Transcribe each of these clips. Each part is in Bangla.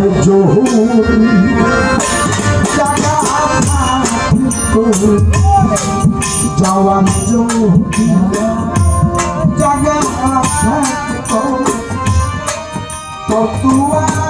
যাওয়ার জহুর। জাগা যাওয়ার জাগা ততুয়ারে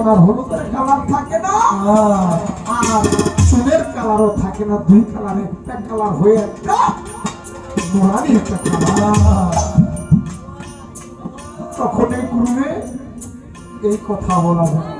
তখন আর হলুদের কালার থাকে না? আর কালারও থাকে না দুই কালার একটা কালার হয়ে একটা নোরানি একটা কালার। তখন এই গুরুরে এই কথা বলা যায়।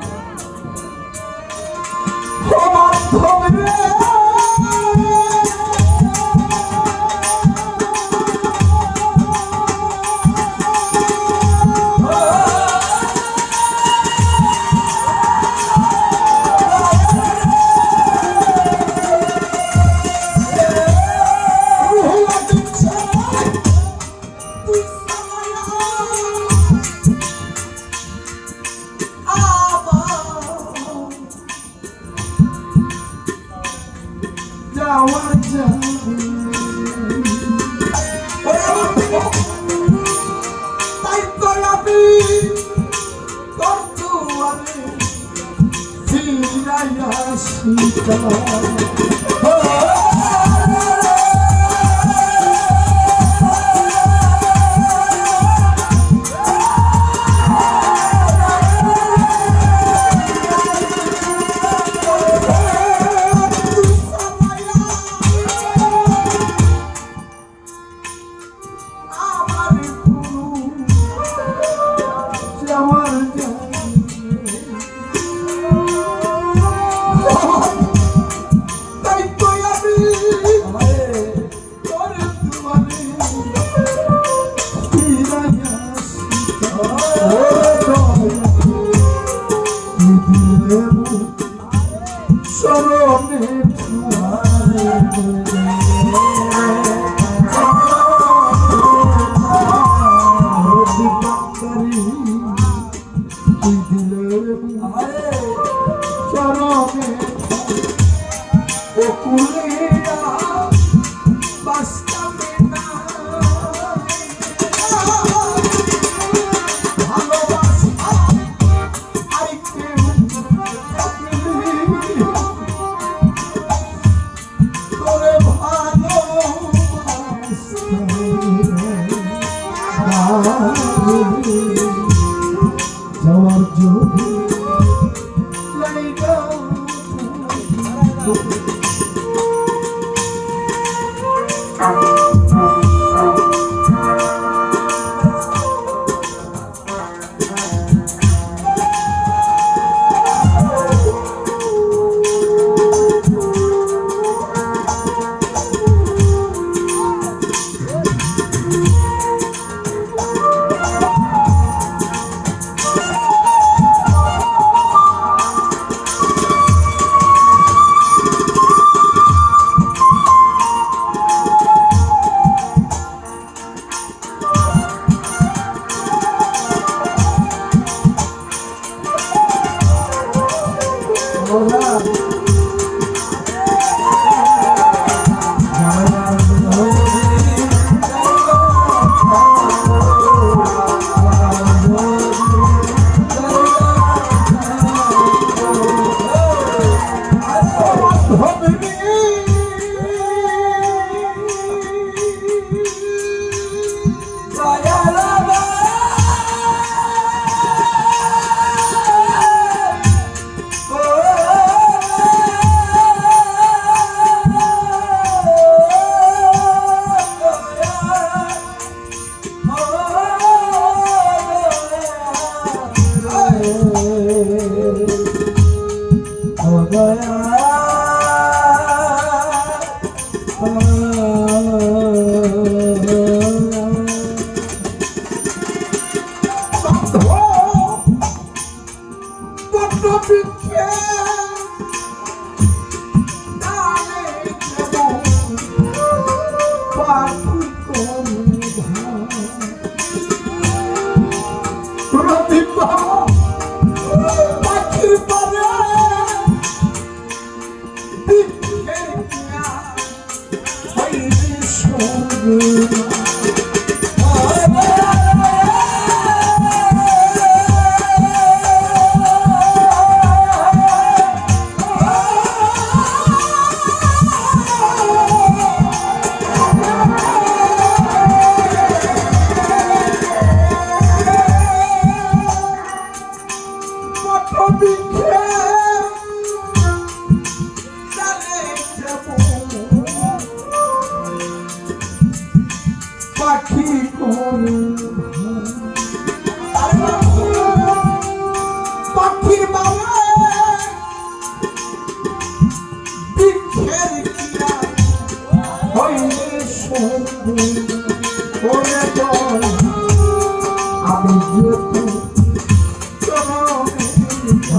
পাখির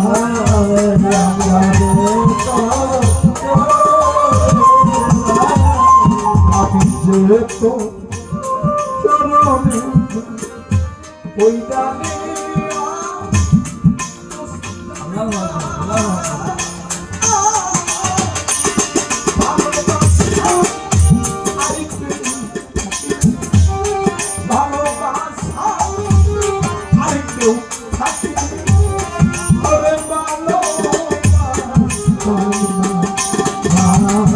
আমি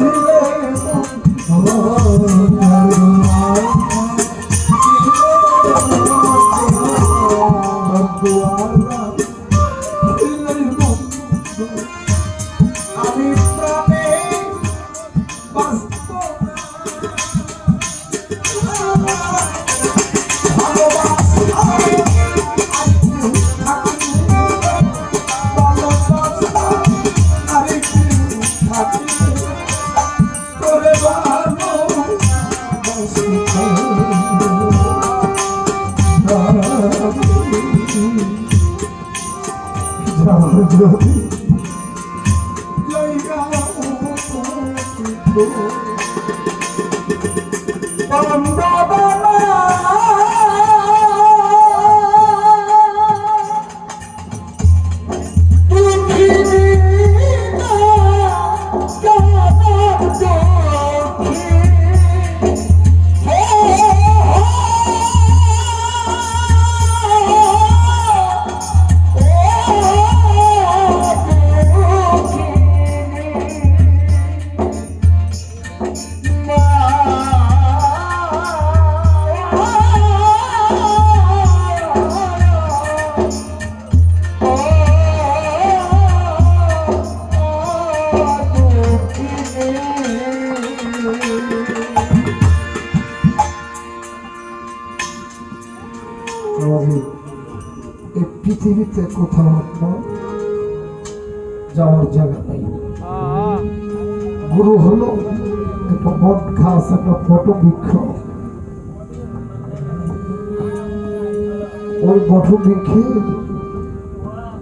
আমি যদি জায়গা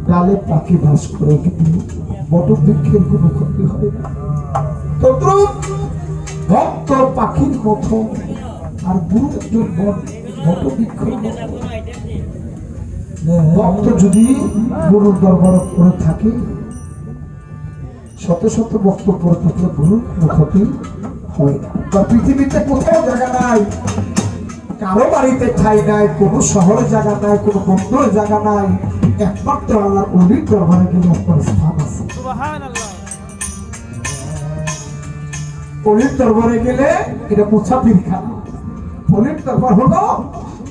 ডালে পাখি বাস করে কিন্তু বট বৃক্ষের কোনো ক্ষতি হয় না। ভক্ত পাখির মতো আর গুরু একজন ভক্ত যদি গুরুর দরবার করে থাকে, শত শত করে থাকলে গুরুর কোনো ক্ষতি হয় না। বা পৃথিবীতে কোথাও জায়গা নাই। কারও বাড়িতে ঠাই নাই কোনো শহরে জায়গা নাই কোনো বন্দরে জায়গা নাই। একমাত্র আল্লাহ অলির দরবারে গেলে আপনার স্থান আছে। অলির দরবারে গেলে এটা মুসাফির খানা অলির দরবার হলো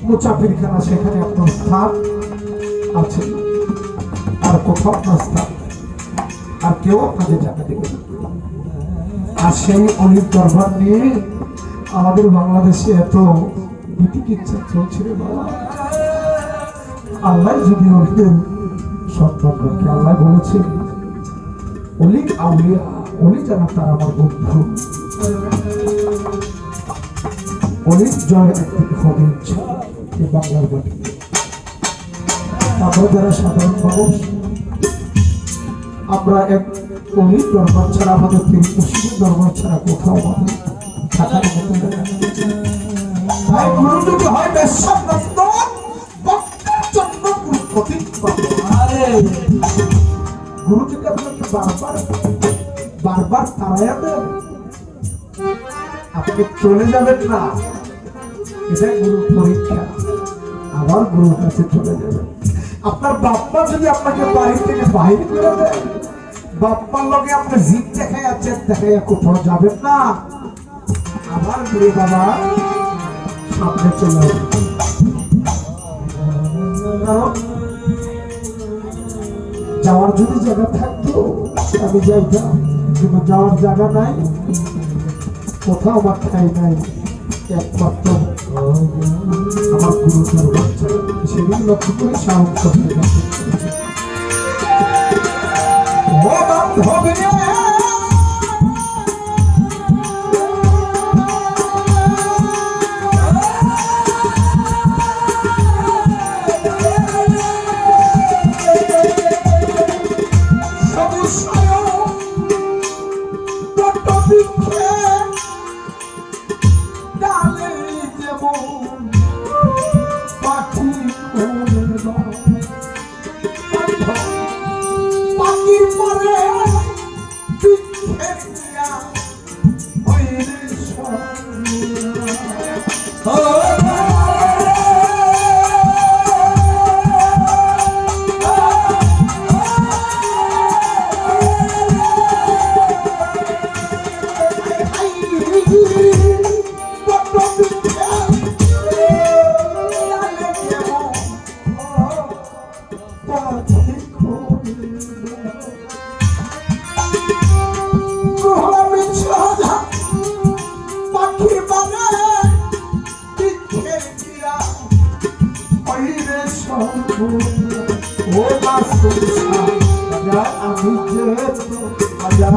মুসাফির খানা সেখানে আপনার স্থান আছে। আর কোথাও আপনার স্থান। আর কেউ আপনাদের জায়গা দেবে না। আর সেই অলির দরবার নিয়ে আমাদের বাংলাদেশে এত বিতিকিচ্ছা চলছে রে বাবা। আল্লাহ যদি অলিদের সন্তান আল্লাহ বলেছে অলি আউলিয়া, অলি যারা তারা আমার বন্ধু। অলির জয় একদিন হবে ইচ্ছা বাংলার মাটিতে আমরা যারা সাধারণ মানুষ, আমরা এক অলির দরবার ছাড়া আমাদের পীর মুসলিম দরবার ছাড়া কোথাও আমাদের থাকার গুরু হয় জন্য গুরু প্রতীক। গুরু বারবার বারবার তাড়াইয়া দেন। আপনি চলে যাবেন না। এটা গুরুর পরীক্ষা। আবার গুরুর কাছে চলে যাবেন। আপনার বাপ্পা যদি আপনাকে বাড়ি থেকে বাইরে করে দেয় বাপ্পার লগে আপনি জিদ দেখাই কোথাও যাবেন না। আবার গুরু বাবা, সামনে চলে যাওয়ার যদি জায়গা থাকতো আমি যাইতাম কিন্তু যাওয়ার জায়গা নাই, কোথাও আমার ঠাই নাই, একমাত্র আমার গুরুতর বাচ্চা। সেদিন লক্ষ্য করে সাহস করতে 먹으면 ও বাসুসা আমি যে আজা